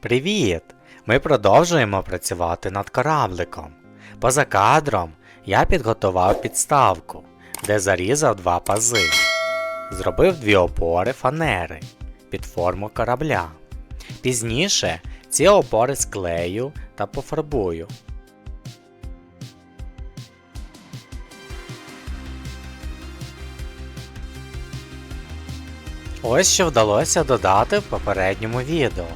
Привіт! Ми продовжуємо працювати над корабликом. Поза кадром я підготував підставку, де зарізав два пази. Зробив дві опори фанери під форму корабля. Пізніше ці опори склею та пофарбую. Ось що вдалося додати в попередньому відео.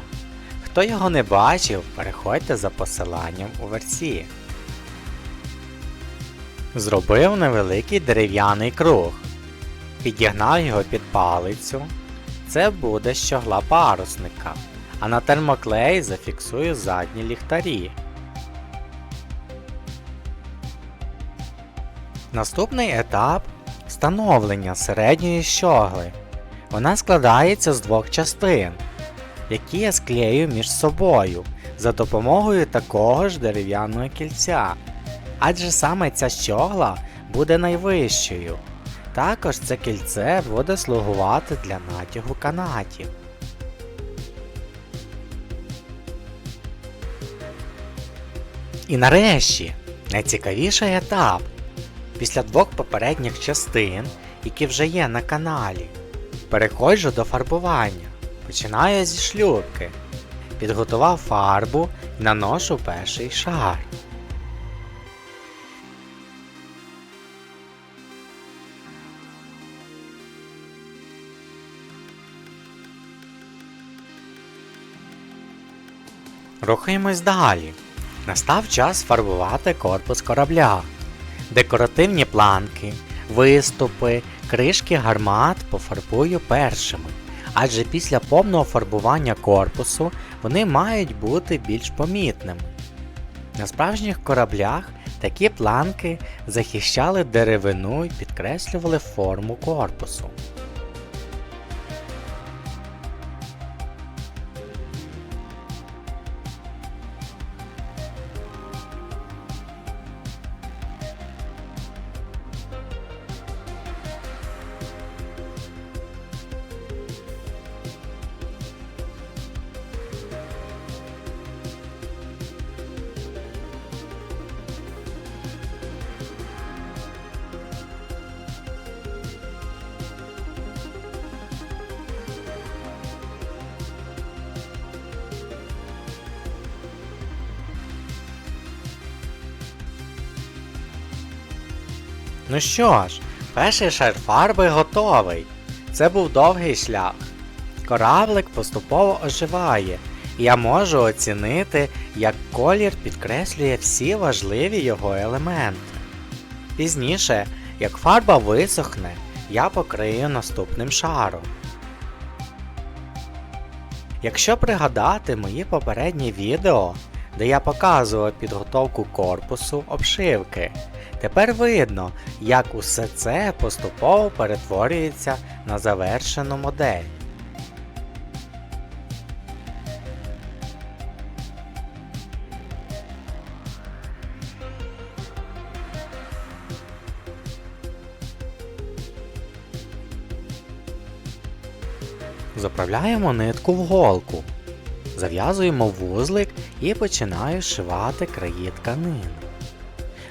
Хто його не бачив, переходьте за посиланням у версії. Зробив невеликий дерев'яний круг. Підігнав його під палицю. Це буде щогла парусника. А на термоклей зафіксую задні ліхтарі. Наступний етап встановлення середньої щогли. Вона складається з двох частин, які я склею між собою за допомогою такого ж дерев'яного кільця. Адже саме ця щогла буде найвищою. Також це кільце буде слугувати для натягу канатів. І нарешті найцікавіший етап. Після двох попередніх частин, які вже є на каналі, переходжу до фарбування. Починаю зі шлюпки. Підготував фарбу і наношу перший шар. Рухаємось далі. Настав час фарбувати корпус корабля. Декоративні планки, виступи, кришки гармат пофарбую першими, адже після повного фарбування корпусу вони мають бути більш помітними. На справжніх кораблях такі планки захищали деревину і підкреслювали форму корпусу. Ну що ж, перший шар фарби готовий. Це був довгий шлях. Кораблик поступово оживає, і я можу оцінити, як колір підкреслює всі важливі його елементи. Пізніше, як фарба висохне, я покрию наступним шаром. Якщо пригадати мої попередні відео, де я показував підготовку корпусу обшивки, тепер видно, як усе це поступово перетворюється на завершену модель. Заправляємо нитку в голку. Зав'язуємо вузлик і починаю шивати краї тканини.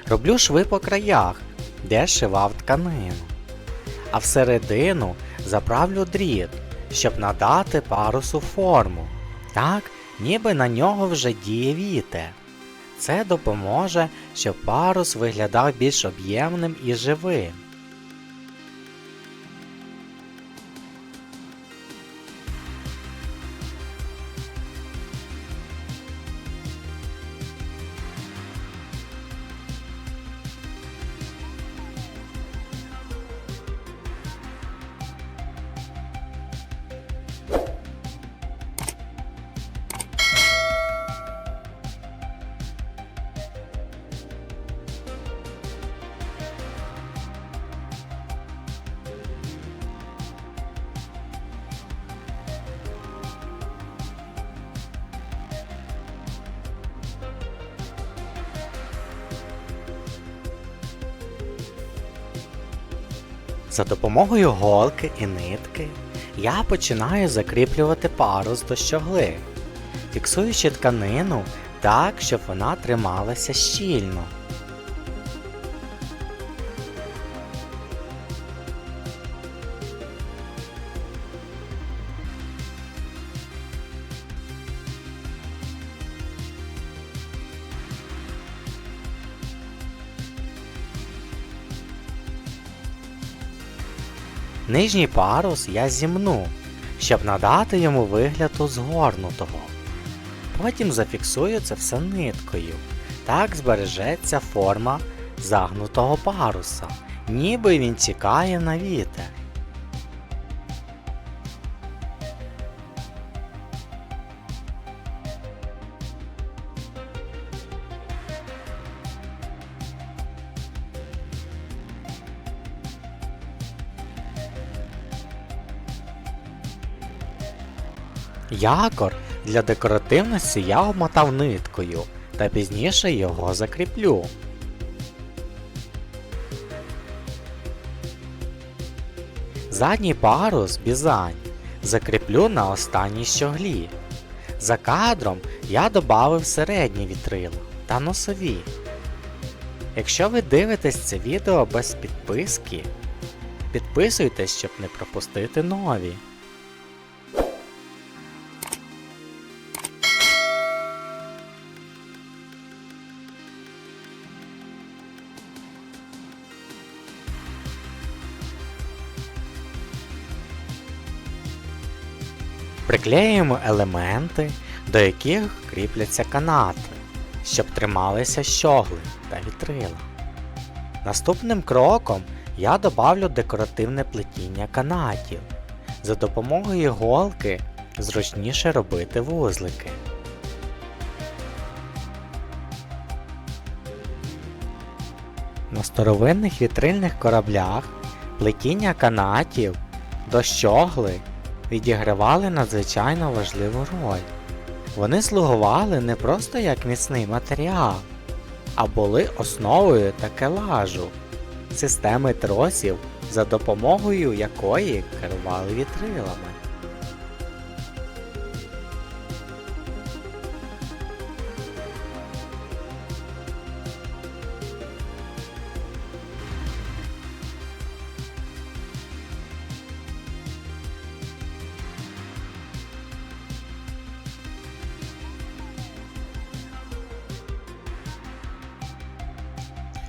Роблю шви по краях, де шивав тканину. А всередину заправлю дріт, щоб надати парусу форму. Так, ніби на нього вже діє вітер. Це допоможе, щоб парус виглядав більш об'ємним і живим. За допомогою голки і нитки я починаю закріплювати парус до щогли. фіксуючи тканину так, щоб вона трималася щільно. Нижній парус я зімну, щоб надати йому вигляд згорнутого. Потім зафіксую це все ниткою. Так збережеться форма загнутого паруса, ніби він тікає на вітер. Якор для декоративності я обмотав ниткою та пізніше його закріплю. Задній парус бізань закріплю на останній щоглі. За кадром я додав середні вітрила та носові. Якщо ви дивитесь це відео без підписки, підписуйтесь, щоб не пропустити нові. Приклеюємо елементи, до яких кріпляться канати, щоб трималися щогли та вітрила. Наступним кроком я добавлю декоративне плетіння канатів. За допомогою голки зручніше робити вузлики. На старовинних вітрильних кораблях плетіння канатів до щогли відігравали надзвичайно важливу роль. Вони слугували не просто як міцний матеріал, а були основою такелажу, системи тросів, за допомогою якої керували вітрилами.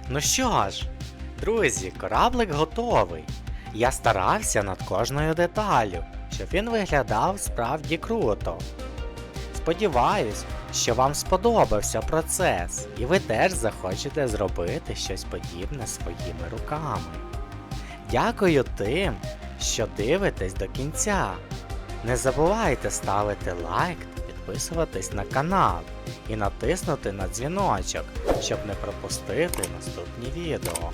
Ну що ж, друзі, кораблик готовий. Я старався над кожною деталю, щоб він виглядав справді круто. Сподіваюсь, що вам сподобався процес, і ви теж захочете зробити щось подібне своїми руками. Дякую тим, що дивитесь до кінця. Не забувайте ставити лайк, підписуватись на канал і натиснути на дзвіночок, щоб не пропустити наступні відео.